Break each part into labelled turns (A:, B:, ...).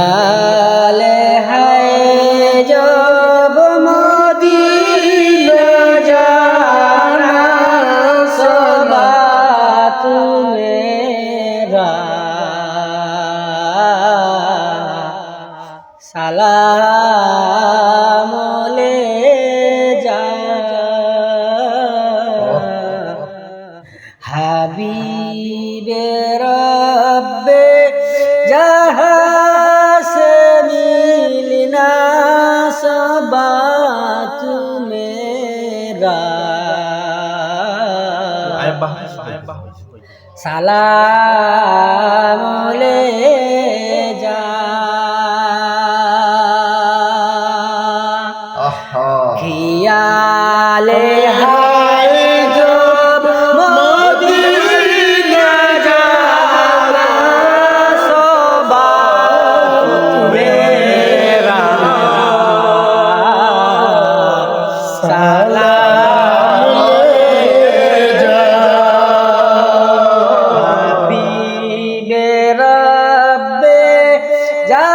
A: আলে হায় job Medina জানা সবাত মেরা সালামলে যা। খিয়ালে হা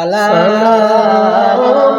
A: সালাম।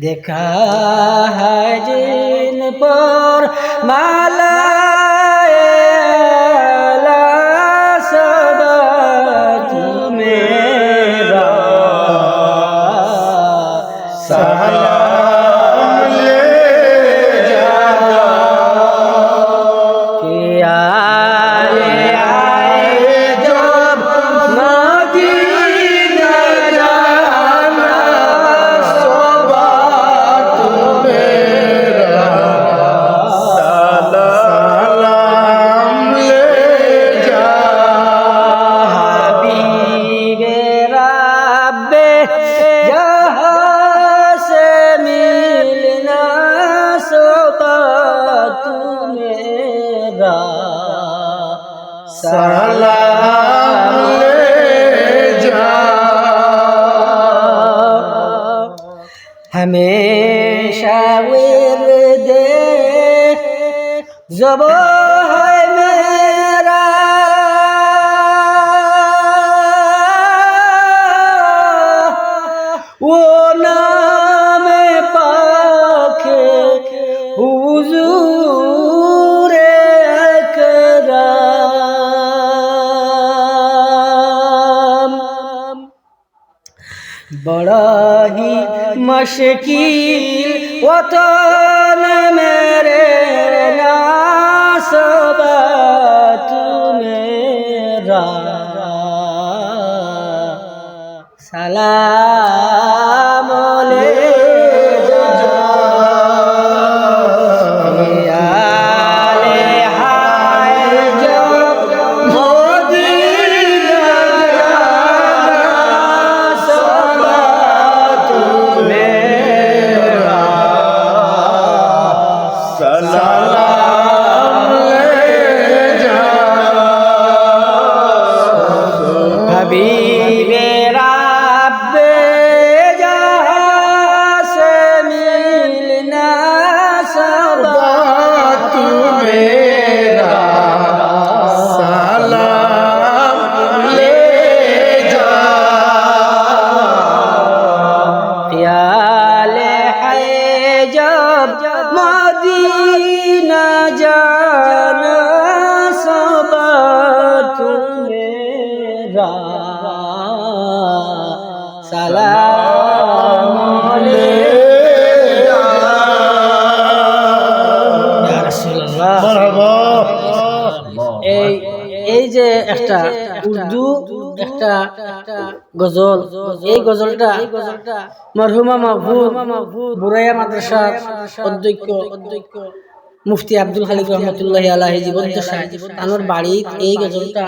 A: देखा है जिन पर माला
B: সালাম যা
A: हमेशा वीर जब है मेरा वो न बड़ा ही मशकील वतन मेरे नासबत मेरा सलाम সালাম এই এই যে একটা উর্দু, একটা গজল, এই গজলটা মরহুমা মাহবুব মাদ্রাসার অধ্যক্ষ অধ্যক্ষ মুফতি আব্দুল খালিক রহমতুল্লাহ আলাহি জীবদ্দশায় আমার বাড়ির এই গজলটা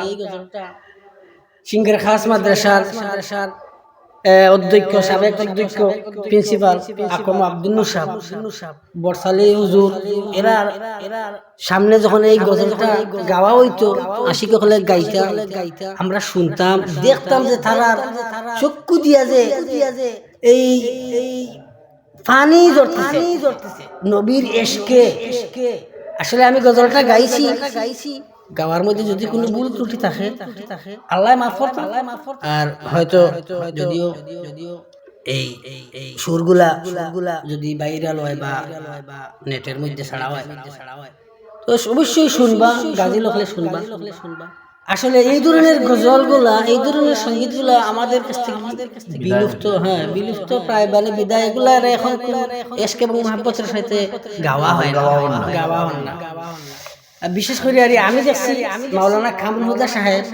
A: সিংহের খাস মাদ্রাসার অধ্যক্ষ, সাবেক অধ্যক্ষ প্রিন্সিপাল আকম আব্দুল নুসাব। বরসালি হুজুর এরা সামনে যখন এই গজলটা গাওয়া হইতো, আশিক হলে গাইতাম আমরা শুনতাম, দেখতাম যে তারার চক্ষু দিয়া যে এই পানি জড়তেছে নবীর এশকে। আসলে আমি গজলটা গাইছি গাইছি। গাওয়ার মধ্যে যদি কোনো ভুল ত্রুটি থাকে আল্লাহ মাফ করতো। আর হয়তো যদিও এই সুরগুলা সুরগুলা যদি ভাইরাল হয় বা নেটের মধ্যে ছাড়া হয়। তো অবশ্যই শুনবা গাজি লোকলে শুনবা। শুনবা। আসলে এই ধরনের গজলগুলা এই ধরনের সঙ্গীতগুলা আমাদের কাছ থেকে বিলুপ্ত হ্যাঁ বিলুপ্ত প্রায় মানে বিদায় এগুলা এখন এসক এবং মহাব্বতের সাথে গাওয়া হয় না। গাওয়া হয় না। বিশেষ করে আর আমি দেখছি মাওলানা কামরুল হুদা সাহেব,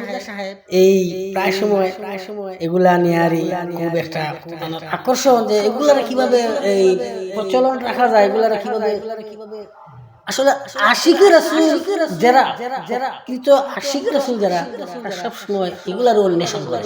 A: এই প্রায় সময় প্রায় সময় এগুলা নিয়ে আর খুব একটা আকর্ষণ যে এগুলার কীভাবে এই প্রচলন রাখা যায়, এগুলার কীভাবে আসলে আশিকের রাসূল যারা যারা কৃত আশিকের রাসূল যারা সব সময় এগুলার অন্বেষণ করে।